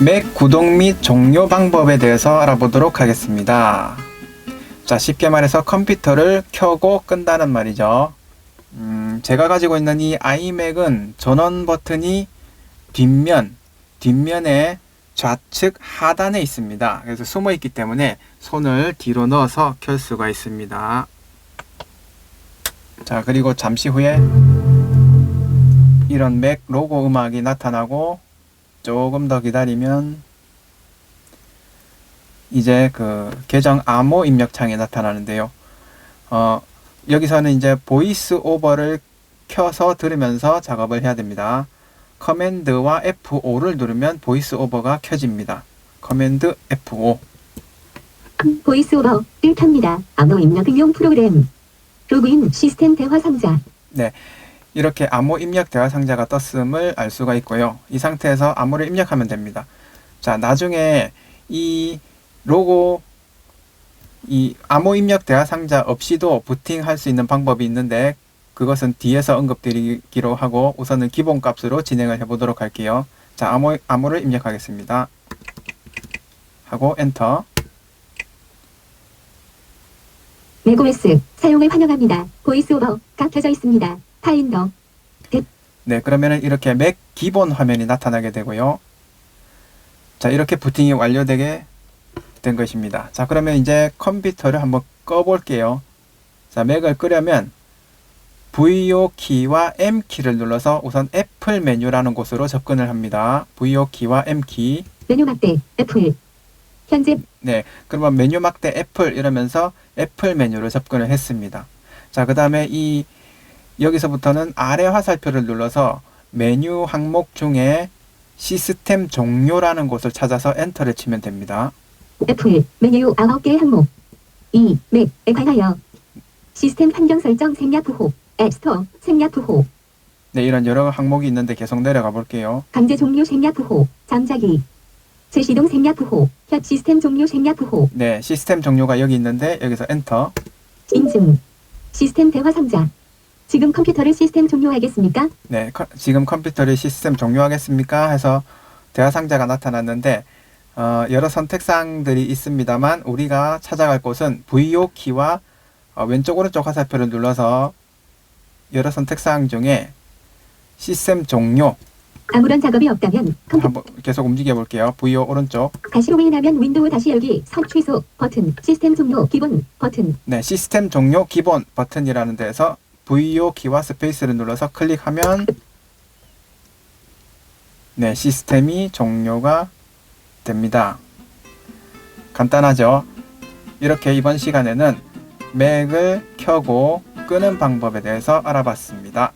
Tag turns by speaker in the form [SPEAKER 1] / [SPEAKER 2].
[SPEAKER 1] 맥 구동 및 종료 방법에 대해서 알아보도록 하겠습니다. 자, 쉽게 말해서 컴퓨터를 켜고 끈다는 말이죠. 음, 제가 가지고 있는 이 아이맥은 전원 버튼이 뒷면, 뒷면에 좌측 하단에 있습니다. 그래서 숨어 있기 때문에 손을 뒤로 넣어서 켤 수가 있습니다. 자, 그리고 잠시 후에 이런 맥 로고 음악이 나타나고 조금 더 기다리면 이제 그 계정 암호 입력창이 나타나는데요. 어, 여기서는 이제 보이스 오버를 켜서 들으면서 작업을 해야 됩니다. 커맨드와 F5를 누르면 보이스 오버가 켜집니다. 커맨드 F5.
[SPEAKER 2] 보이스 오버를 켭니다. 암호 입력용 프로그램. 로그인 시스템 대화 상자.
[SPEAKER 1] 이렇게 암호 입력 대화 상자가 떴음을 알 수가 있고요. 이 상태에서 암호를 입력하면 됩니다. 자, 나중에 이 로고 이 암호 입력 대화 상자 없이도 부팅할 수 있는 방법이 있는데 그것은 뒤에서 언급드리기로 하고 우선은 기본 값으로 진행을 해보도록 할게요. 자, 암호, 암호를 입력하겠습니다. 하고 엔터.
[SPEAKER 2] 맥OS 사용을 환영합니다. 보이스오버 가 켜져 있습니다. 파인더.
[SPEAKER 1] 네, 그러면은 이렇게 맥 기본 화면이 나타나게 되고요. 자, 이렇게 부팅이 완료되게 된 것입니다. 자, 그러면 이제 컴퓨터를 한번 꺼볼게요. 자, 맥을 끄려면 VO 키와 M 키를 눌러서 우선 애플 메뉴라는 곳으로 접근을 합니다. VO 키와 M 키.
[SPEAKER 2] 메뉴 막대 애플. 현재
[SPEAKER 1] 네, 그러면 메뉴 막대 애플 이러면서 애플 메뉴로 접근을 했습니다. 자, 그 다음에 이 여기서부터는 아래 화살표를 눌러서 메뉴 항목 중에 시스템 종료라는 곳을 찾아서 엔터를 치면 됩니다.
[SPEAKER 2] 애플 메뉴 9개 항목. 2. 맥에 관하여 시스템 환경 설정 생략 부호. 앱스토어 생략 부호.
[SPEAKER 1] 네, 이런 여러 항목이 있는데 계속 내려가 볼게요.
[SPEAKER 2] 강제 종료 생략 부호. 잠자기. 재시동 생략 부호. 현 시스템 종료 생략 부호.
[SPEAKER 1] 네, 시스템 종료가 여기 있는데 여기서 엔터.
[SPEAKER 2] 인증. 시스템 대화 상자. 지금 컴퓨터를 시스템 종료하겠습니까?
[SPEAKER 1] 네, 커- 지금 컴퓨터를 시스템 종료하겠습니까? 해서 대화 상자가 나타났는데 어, 여러 선택사항들이 있습니다만 우리가 찾아갈 곳은 VO 키와 어, 왼쪽 오른쪽 화살표를 눌러서 여러 선택사항 중에 시스템 종료
[SPEAKER 2] 아무런 작업이 없다면 컴퓨터
[SPEAKER 1] 한번 계속 움직여 볼게요. VO 오른쪽
[SPEAKER 2] 다시 로그인하면 윈도우 다시 열기 선 취소 버튼 시스템 종료 기본 버튼
[SPEAKER 1] 네 시스템 종료 기본 버튼이라는 데에서 VO 키와 스페이스를 눌러서 클릭하면 네 시스템이 종료가 됩니다. 간단하죠? 이렇게 이번 시간에는 맥을 켜고 끄는 방법에 대해서 알아봤습니다.